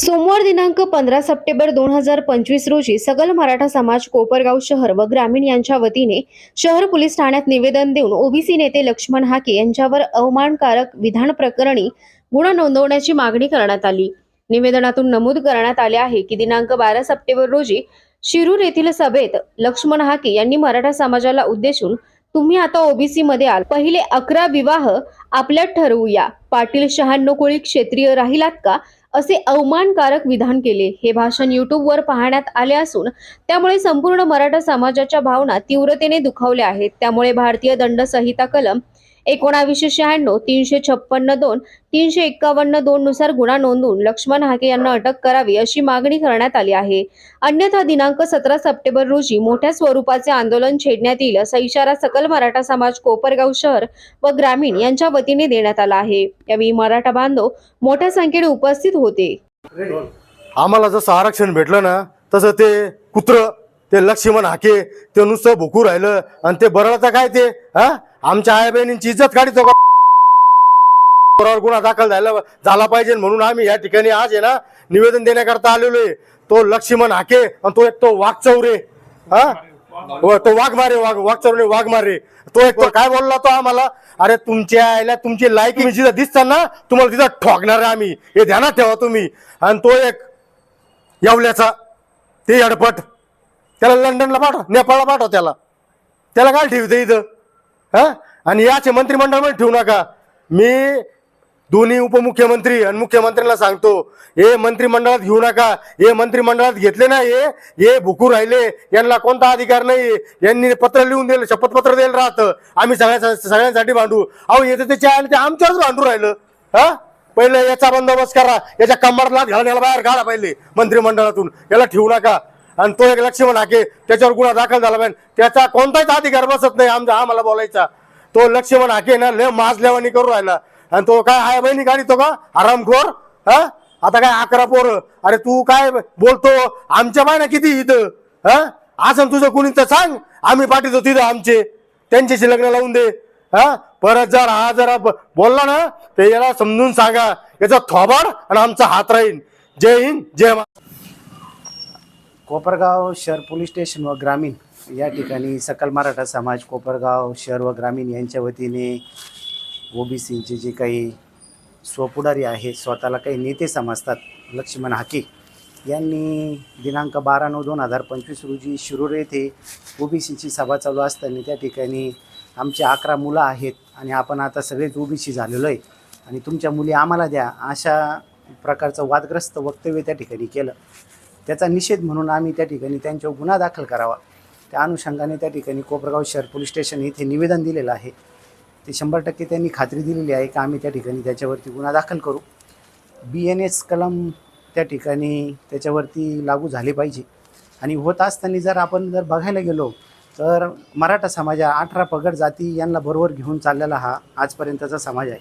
सोमवार दिनांक पंधरा सप्टेंबर दोन हजार पंचवीस रोजी सकल मराठा समाज कोपरगाव शहर व ग्रामीण यांच्या वतीने शहर पोलीस ठाण्यात निवेदन देऊन ओबीसी नेते लक्ष्मण हाके यांच्यावर अवमानकारक विधान प्रकरणी गुन्हा नोंदवण्याची मागणी करण्यात आली. निवेदनातून नमूद करण्यात आले आहे की दिनांक बारा सप्टेंबर रोजी शिरूर येथील सभेत लक्ष्मण हाके यांनी मराठा समाजाला उद्देशून तुम्ही आता ओबीसी मध्ये आल. पहिले अकरा विवाह आपल्यात ठरवूया. पाटील शहाण्णव कोळी क्षेत्रीय राहिलात का? असे अवमानकारक विधान केले. हे भाषण युट्यूबवर पाहण्यात आले असून त्यामुळे संपूर्ण मराठा समाजाच्या भावना तीव्रतेने दुखावल्या आहेत. त्यामुळे भारतीय दंड संहिता कलम एकोणावीसशे शहाण्णव तीनशे छप्पन्न दोन तीनशे एक्कावन्न दोन नुसार गुन्हा नोंदवून लक्ष्मण हाके यांना अटक करावी अशी मागणी करण्यात आली आहे. अन्यथा दिनांक सतरा सप्टेंबर रोजी मोठ्या स्वरूपाचे आंदोलन छेडण्यात येईल असा इशारा सकल मराठा समाज कोपरगाव शहर व ग्रामीण यांच्या वतीने देण्यात आला आहे. यावेळी मराठा बांधव मोठ्या संख्येने उपस्थित होते. आम्हाला जसं आरक्षण भेटलं ना तसं ते कुत्र ते लक्ष्मण हाके ते नुसतं भुकू राहिलं. आणि ते बरळतं काय ते? हा? आमच्या आई बहिणींची इज्जत काढितो का? गुन्हा दाखल झाला झाला पाहिजे म्हणून आम्ही या ठिकाणी आज आहे ना निवेदन देण्याकरता आलेलो आहे. तो लक्ष्मण हाके आणि तो एक तो वाघचौरे. हा? व तो वाघ मारे वाघ वाघचौरे वाघ मारे. तो एक तो काय बोलला तो आम्हाला? अरे तुमच्या आईला तुमची लायकी मी जिथं दिसतात ना तुम्हाला तिथं ठोकणार आहे आम्ही. हे ध्यानात ठेवा तुम्ही. आणि तो एक येवल्याचा ते अडपट त्याला लंडनला पाठव नेपाळला पाठव त्याला. त्याला काय ठेवते इथं? हा? आणि याचे मंत्रिमंडळामध्ये ठेवू नका. मी दोन्ही उपमुख्यमंत्री आणि मुख्यमंत्र्यांना सांगतो हे मंत्रिमंडळात घेऊ नका हे मंत्रिमंडळात घेतले ना हे हे भुकू राहिले यांना कोणता अधिकार नाही यांनी पत्र लिहून दिलं शपथपत्र द्यायला राहतं आम्ही सगळ्या सगळ्यांसाठी भांडू अहो येते त्याच्या आणि ते आमच्यावरच भांडू राहिलं हा? पहिले याचा बंदोबस्त करा याच्या कंबरला घालून याला बाहेर काढा पहिले मंत्रिमंडळातून याला ठेवू नका आणि तो एक लक्ष्मण हाके त्याच्यावर गुन्हा दाखल झाला पाहिजे त्याचा कोणताच अधिकार बसत नाही आमचा आम्हाला बोलायचा तो लक्ष्मण हाके ना लय माजल्यावानी करू राहिला आणि तो काय आहे बहिणी तो का? आरामखोर हा? आता काय अकरा पोर? अरे तू काय बोलतो? आमच्या बाय ना किती इथं? हा? असं तुझं कुणी तर सांग. आम्ही पाठवतो तिथं आमचे. त्यांच्याशी लग्न लावून दे. हा? परत जर हा जरा बोलला ना ते याला समजून सांगा. याचा थोबाड आणि आमचा हात राहील जय हिंद जय मा कोपरगाव शहर पोलीस स्टेशन व ग्रामीण या ठिकाणी सकल मराठा समाज कोपरगाव शहर व ग्रामीण यांच्या वतीने ओबीसींचे जे काही स्वपुढारी आहेत स्वतःला काही नेते समजतात लक्ष्मण हाके यांनी दिनांक बारा नऊ दोन हजार पंचवीस रोजी शिरूर येथे ओबीसीची सभा चालू असताना त्या ठिकाणी आमचे अकरा मुलं आहेत आणि आपण आता सगळेच ओबीसी झालेलो आहे. आणि तुमच्या मुली आम्हाला द्या अशा प्रकारचं वादग्रस्त वक्तव्य त्या ठिकाणी केलं. त्याचा निषेध म्हणून आम्ही त्या ठिकाणी त्यांच्यावर गुन्हा दाखल करावा. त्या अनुषंगाने त्या ठिकाणी कोपरगाव शहर पोलीस स्टेशन येथे निवेदन दिलेलं आहे. ते शंभर टक्के त्यांनी खात्री दिलेली आहे की आम्ही त्या ठिकाणी त्याच्यावरती गुन्हा दाखल करू. बी एन एस कलम त्या ठिकाणी त्याच्यावरती लागू झाले पाहिजे. आणि होत असताना जर आपण जर बघायला गेलो तर मराठा समाजा अठरा पगड जाती यांना बरोबर घेऊन चाललेला हा आजपर्यंतचा समाज आहे.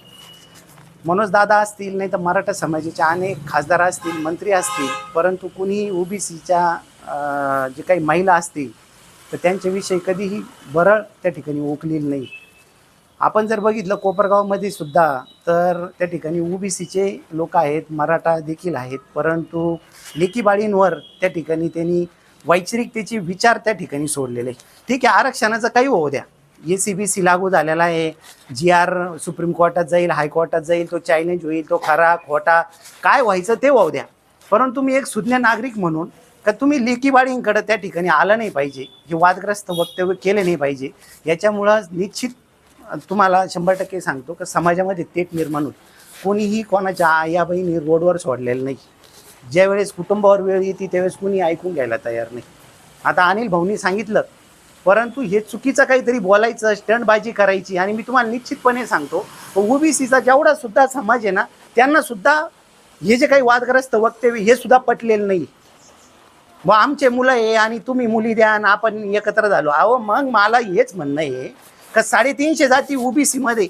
मनोज दादा असतील नाही तर मराठा समाजाचे अनेक खासदार असतील मंत्री असतील परंतु कुणीही ओबीसीच्या जे काही महिला असतील तर त्यांच्याविषयी कधीही बरं त्या ठिकाणी ओकलेली नाही. आपण जर बघितलं कोपरगावमध्ये सुद्धा तर त्या ठिकाणी ओबीसीचे लोक आहेत मराठा देखील आहेत. परंतु लेकीबाळींवर त्या ठिकाणी त्यांनी वैचारिकतेचे विचार त्या ठिकाणी सोडलेले. ठीक आहे आरक्षणाचं काही होऊ द्या. ए सी बी सी लागू झालेला आहे. जी आर सुप्रीम कोर्टात जाईल हायकोर्टात जाईल तो चॅलेंज होईल तो खरा खोटा काय व्हायचं ते वाहू द्या. परंतु मी एक सुज्ञ नागरिक म्हणून का तुम्ही लेकीबाळींकडं त्या ठिकाणी आलं नाही पाहिजे हे वादग्रस्त वक्तव्य केले नाही पाहिजे याच्यामुळं निश्चित तुम्हाला शंभर टक्के सांगतो की समाजामध्ये तेट निर्माण होईल. कोणीही कोणाच्या आया बहिणी रोडवर सोडलेलं नाही. ज्यावेळेस कुटुंबावर वेळ येते त्यावेळेस कुणी ऐकून घ्यायला तयार नाही. आता अनिल भाऊनी सांगितलं परंतु हे चुकीचं काहीतरी बोलायचं स्टंटबाजी करायची आणि मी तुम्हाला निश्चितपणे सांगतो ओबीसीचा जेवढा सुद्धा समाज आहे ना त्यांना सुद्धा हे जे काही वादग्रस्त वक्तव्य हे सुद्धा पटलेलं नाही. मग आमचे मुलं आहे आणि तुम्ही मुली द्या आणि आपण एकत्र झालो. अहो मग मला हेच म्हणणं आहे का साडेतीनशे जाती ओबीसीमध्ये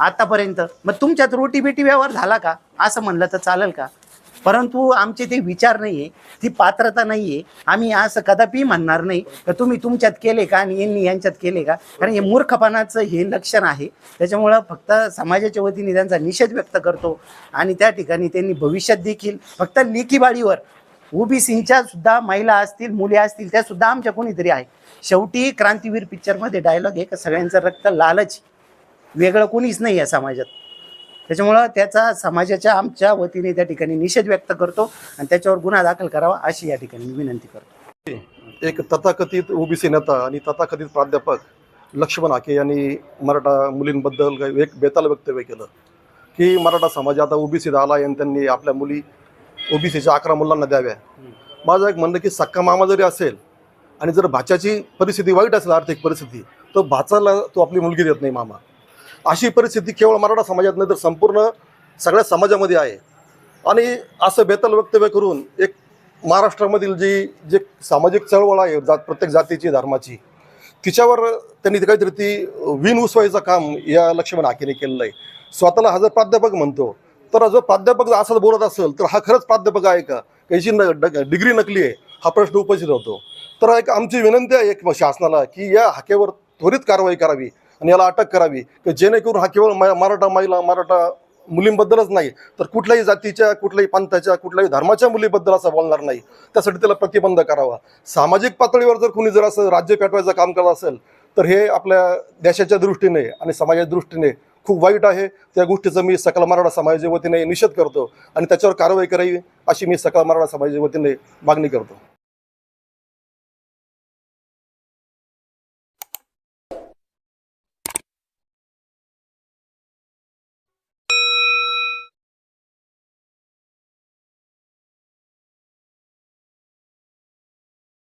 आतापर्यंत? मग तुमच्यात रोटी बिटी व्यवहार झाला का? असं म्हणलं तर चालेल का? परंतु आमचे ते विचार नाही आहे ती पात्रता नाही आहे आम्ही असं कदापि म्हणणार नाही. तर तुम्ही तुमच्यात केले का आणि यांनी यांच्यात केले का? कारण हे मूर्खपणाचं हे लक्षण आहे. त्याच्यामुळं फक्त समाजाच्या वतीने त्यांचा निषेध व्यक्त करतो. आणि त्या ठिकाणी त्यांनी भविष्यात देखील फक्त लेखीबाळीवर ओबीसीच्या सुद्धा महिला असतील मुली असतील त्या सुद्धा आमच्या कोणीतरी आहे. शेवटी क्रांतीवीर पिक्चरमध्ये डायलॉग एक का सगळ्यांचं रक्त लालच वेगळं कोणीच नाही आहे समाजात. त्याच्यामुळं त्याचा समाजाच्या आमच्या वतीने त्या ठिकाणी निषेध व्यक्त करतो आणि त्याच्यावर गुन्हा दाखल करावा अशी या ठिकाणी मी विनंती करतो. एक तथाकथित ओबीसी नेता आणि तथाकथित प्राध्यापक लक्ष्मण हाके यांनी मराठा मुलींबद्दल काही एक बेताल वक्तव्य केलं की मराठा समाज आता ओबीसीत आला आणि त्यांनी आपल्या मुली ओबीसीच्या अकरा मुलांना द्याव्या. माझं एक म्हणणं की सक्का मामा जरी असेल आणि जर भाच्याची परिस्थिती वाईट असेल आर्थिक परिस्थिती तर भाचाला तो आपली मुलगी देत नाही मामा. अशी परिस्थिती केवळ मराठा समाजात नाही तर संपूर्ण सगळ्या समाजामध्ये आहे. आणि असं बेताल वक्तव्य करून एक महाराष्ट्रामधील जी जे सामाजिक चळवळ आहे जात प्रत्येक जातीची धर्माची तिच्यावर त्यांनी काहीतरी ती विन उसवायचं काम या लक्ष्मण हाकेने केलेलं आहे. स्वतःला हजर प्राध्यापक म्हणतो. तर जो प्राध्यापक जर असं बोलत असेल तर हा खरंच प्राध्यापक आहे का? याची न ड- डिग्री नकली आहे हा प्रश्न उपस्थित होतो. तर एक आमची विनंती आहे एक शासनाला की या हाकेवर त्वरित कारवाई करावी आणि याला अटक करावी की जेणेकरून हा केवळ मा- मराठा महिला मराठा मुलींबद्दलच नाही तर कुठल्याही जातीच्या कुठल्याही पंथाच्या कुठल्याही धर्माच्या मुलीबद्दल असं बोलणार नाही. त्यासाठी त्याला प्रतिबंध करावा. सामाजिक पातळीवर जर कुणी जर असं राज्य पेटवायचं काम करत असेल तर हे आपल्या देशाच्या दृष्टीने आणि समाजाच्या दृष्टीने खूप वाईट आहे. त्या गोष्टीचं मी सकल मराठा समाजाच्या वतीने निषेध करतो आणि त्याच्यावर कारवाई करावी अशी मी सकल मराठा समाजाच्या वतीने मागणी करतो.